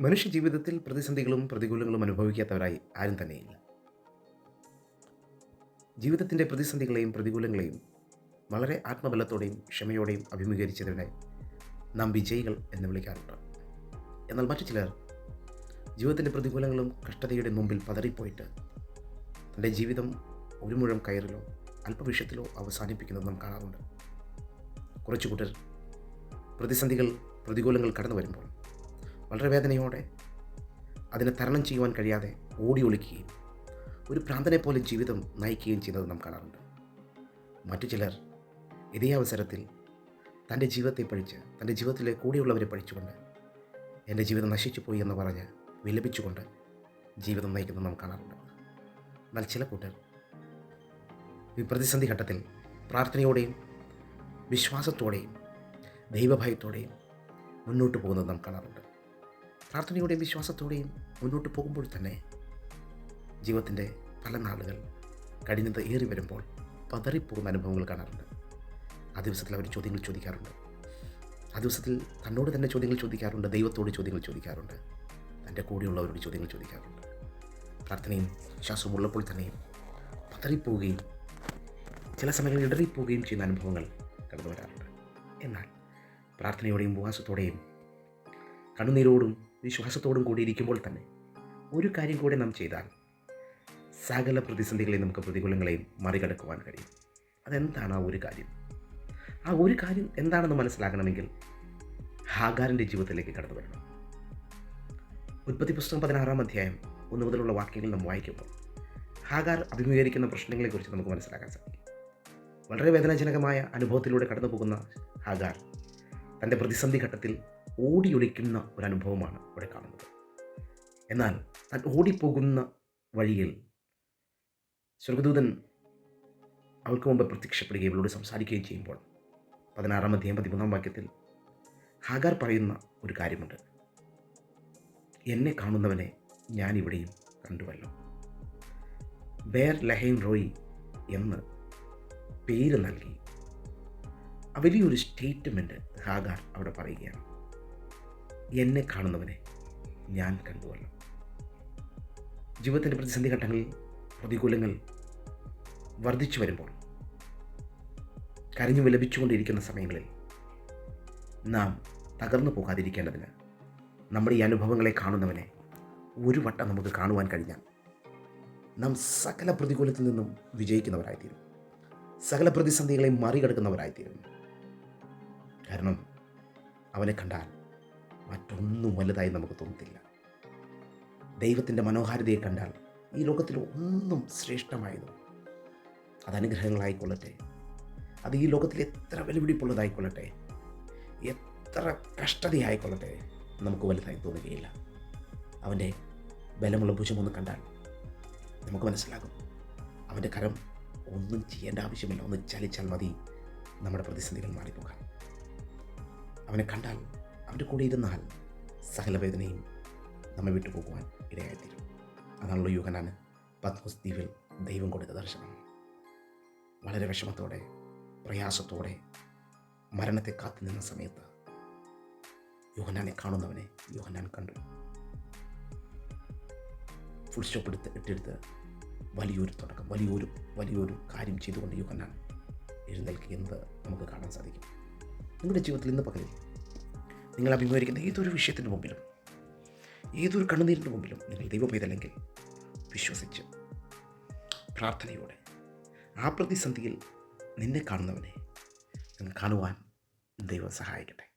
മനുഷ്യ ജീവിതത്തിൽ പ്രതിസന്ധികളും പ്രതികൂലങ്ങളും അനുഭവിക്കാത്തവരായി ആരും തന്നെയില്ല. ജീവിതത്തിന്റെ പ്രതിസന്ധികളെയും പ്രതികൂലങ്ങളെയും വളരെ ആത്മബലത്തോടെയും ക്ഷമയോടെയും അഭിമുഖീകരിച്ചതിനെ നാം വിജയികൾ എന്ന് വിളിക്കാറുണ്ട്. എന്നാൽ മറ്റു ചിലർ ജീവിതത്തിന്റെ പ്രതികൂലങ്ങളും കഷ്ടതയുടെ മുമ്പിൽ പതറിപ്പോയിട്ട് തന്റെ ജീവിതം ഒരു മുഴം കയറിലോ അല്പവിഷയത്തിലോ അവസാനിപ്പിക്കുന്നത് നാം കാണാറുണ്ട്. കുറച്ചു കൂട്ടർ പ്രതിസന്ധികൾ പ്രതികൂലങ്ങൾ കടന്നു വരുമ്പോൾ വളരെ വേദനയോടെ അതിനെ തരണം ചെയ്യുവാൻ കഴിയാതെ ഓടി ഒളിക്കുകയും ഒരു പ്രാന്തനെ പോലെ ജീവിതം നയിക്കുകയും ചെയ്യുന്നത് നാം കാണാറുണ്ട്. മറ്റു ചിലർ ഇതേ അവസരത്തിൽ തന്റെ ജീവിതത്തെ പഴിച്ച് തന്റെ ജീവിതത്തിലെ കൂടെയുള്ളവരെ പഴിച്ചുകൊണ്ട് എന്റെ ജീവിതം നശിച്ചു പോയി എന്ന് പറഞ്ഞ് വിലപിച്ചുകൊണ്ട് ജീവിതം നയിക്കുന്നത് നാം കാണാറുണ്ട്. എന്നാൽ ചില കൂട്ടർ ഈ പ്രതിസന്ധി ഘട്ടത്തിൽ പ്രാർത്ഥനയോടെയും വിശ്വാസത്തോടെയും ദൈവഭയത്തോടെയും മുന്നോട്ട് പോകുന്നത് നാം കാണാറുണ്ട്. പ്രാർത്ഥനയോടെയും വിശ്വാസത്തോടെയും മുന്നോട്ട് പോകുമ്പോൾ തന്നെ ജീവിതത്തിന്റെ പല നാളുകൾ കഴിഞ്ഞത് ഏറി വരുമ്പോൾ പതറിപ്പോകുന്ന അനുഭവങ്ങൾ കാണാറുണ്ട്. ആ ദിവസത്തിൽ അവർ ചോദ്യങ്ങൾ ചോദിക്കാറുണ്ട്. ആ ദിവസത്തിൽ തന്നോട് തന്നെ ചോദ്യങ്ങൾ ചോദിക്കാറുണ്ട് ദൈവത്തോട് ചോദ്യങ്ങൾ ചോദിക്കാറുണ്ട് തന്റെ കൂടെയുള്ളവരോട് ചോദ്യങ്ങൾ ചോദിക്കാറുണ്ട്. പ്രാർത്ഥനയും വിശ്വാസവും ഉള്ളപ്പോൾ തന്നെയും പതറിപ്പോവുകയും ചില സമയങ്ങളിൽ ഇടറിപ്പോവുകയും ചെയ്യുന്ന അനുഭവങ്ങൾ കടന്നു വരാറുണ്ട് എന്നാൽ പ്രാർത്ഥനയോടെയും ഉപവാസത്തോടെയും കണ്ണുനീരോടും വിശ്വാസത്തോടും കൂടി ഇരിക്കുമ്പോൾ തന്നെ ഒരു കാര്യം കൂടി നാം ചെയ്താൽ സകല പ്രതിസന്ധികളെയും നമുക്ക് പ്രതികൂലങ്ങളെയും മറികടക്കുവാൻ കഴിയും. അതെന്താണ് ആ ഒരു കാര്യം? ആ ഒരു കാര്യം എന്താണെന്ന് മനസ്സിലാക്കണമെങ്കിൽ ഹാഗാറിന്റെ ജീവിതത്തിലേക്ക് കടന്നു വരണം. ഉൽപ്പത്തി പുസ്തകം പതിനാറാം അധ്യായം ഒന്ന് മുതലുള്ള വാക്യങ്ങൾ നാം വായിക്കുമ്പോൾ ഹാഗാർ അഭിമുഖീകരിക്കുന്ന പ്രശ്നങ്ങളെക്കുറിച്ച് നമുക്ക് മനസ്സിലാക്കാൻ സാധിക്കും. വളരെ വേദനാജനകമായ അനുഭവത്തിലൂടെ കടന്നു പോകുന്ന ഹാഗാർ തന്റെ പ്രതിസന്ധി ഘട്ടത്തിൽ ഓടിയൊളിക്കുന്ന അനുഭവമാണ് ഇവിടെ കാണുന്നത്. എന്നാൽ താൻ ഓടിപ്പോകുന്ന വഴിയിൽ സ്വർഗദൂതൻ അവൾക്ക് മുമ്പ് പ്രത്യക്ഷപ്പെടുകയും അവളോട് സംസാരിക്കുകയും ചെയ്യുമ്പോൾ പതിനാറാം അധ്യായം പതിമൂന്നാം വാക്യത്തിൽ ഹാഗാർ പറയുന്ന ഒരു കാര്യമുണ്ട്. എന്നെ കാണുന്നവനെ ഞാനിവിടെയും കണ്ടുവല്ലോ. ബേർ ലഹൈൻ റോയ് എന്ന് പേര് നൽകി. വലിയൊരു സ്റ്റേറ്റ്മെന്റ് ഹാഗാർ അവിടെ പറയുകയാണ്. എന്നെ കാണുന്നവനെ ഞാൻ കണ്ടുവല്ലോ ജീവിതത്തിന്റെ പ്രതിസന്ധി ഘട്ടങ്ങളിൽ പ്രതികൂലങ്ങൾ വർദ്ധിച്ചു വരുമ്പോൾ കരഞ്ഞു വിലപിച്ചുകൊണ്ടിരിക്കുന്ന സമയങ്ങളിൽ നാം തകർന്നു പോകാതിരിക്കേണ്ടതിന് നമ്മുടെ ഈ അനുഭവങ്ങളെ കാണുന്നവനെ ഒരു വട്ടം നമുക്ക് കാണുവാൻ കഴിഞ്ഞാൽ നാം സകല പ്രതികൂലത്തിൽ നിന്നും വിജയിക്കുന്നവരായിത്തീരും. സകല പ്രതിസന്ധികളെയും മറികടക്കുന്നവരായിത്തീരും. കാരണം അവനെ കണ്ടാൽ മറ്റൊന്നും വലുതായി നമുക്ക് തോന്നത്തില്ല. ദൈവത്തിന്റെ മനോഹാരിതയെ കണ്ടാൽ ഈ ലോകത്തിൽ ഒന്നും ശ്രേഷ്ഠമായതും അത് അനുഗ്രഹങ്ങളായിക്കൊള്ളട്ടെ അത് ഈ ലോകത്തിൽ എത്ര വെല്ലുവിളിപ്പുള്ളതായിക്കൊള്ളട്ടെ. എത്ര കഷ്ടതയായിക്കൊള്ളട്ടെ നമുക്ക് വലുതായി തോന്നുകയില്ല. അവന്റെ ബലമുള്ള ഭുജമൊന്ന് കണ്ടാൽ നമുക്ക് മനസ്സിലാകും. അവന്റെ കരം ഒന്നും ചെയ്യേണ്ട ആവശ്യമില്ല. ഒന്ന് ചലിച്ചാൽ മതി. നമ്മുടെ പ്രതിസന്ധികൾ മാറിപ്പോകാൻ അവനെ കണ്ടാൽ അവന്റെ കൂടെ ഇരുന്നാൽ സകല വേദനയും നമ്മെ വിട്ടുപോകുവാൻ ഇടയായിത്തീരും. അതാണല്ലോ യുഗനാണ് പത്മസ് ദ്വീപിൽ ദൈവം കൊടുത്ത ദർശനം. വളരെ വിഷമത്തോടെ പ്രയാസത്തോടെ മരണത്തെ കാത്തു നിന്ന സമയത്ത് യോഹനാനെ കാണുന്നവനെ യോഹനാൻ കണ്ടു. ഫുൾ സ്റ്റോപ്പ് എടുത്ത് ഇട്ടെടുത്ത് വലിയൊരു തുടക്കം വലിയൊരു വലിയൊരു കാര്യം ചെയ്തുകൊണ്ട് യോഹനാൻ എഴുന്നേൽക്കുന്നത് നമുക്ക് കാണാൻ സാധിക്കും. നിങ്ങളുടെ ജീവിതത്തിൽ ഇന്ന് പകലിൽ നിങ്ങൾ അഭിമുഖീകരിക്കുന്ന ഏതൊരു വിഷയത്തിന്റെ മുമ്പിലും ഏതൊരു കണ്ണുനീരിന്റെ മുമ്പിലും നിങ്ങൾ ദൈവപൈതല്ലെങ്കിൽ വിശ്വസിച്ച് പ്രാർത്ഥനയോടെ ആ പ്രതിസന്ധിയിൽ നിന്നെ കാണുന്നവനെ നിങ്ങൾ കാണുവാൻ ദൈവം സഹായിക്കട്ടെ.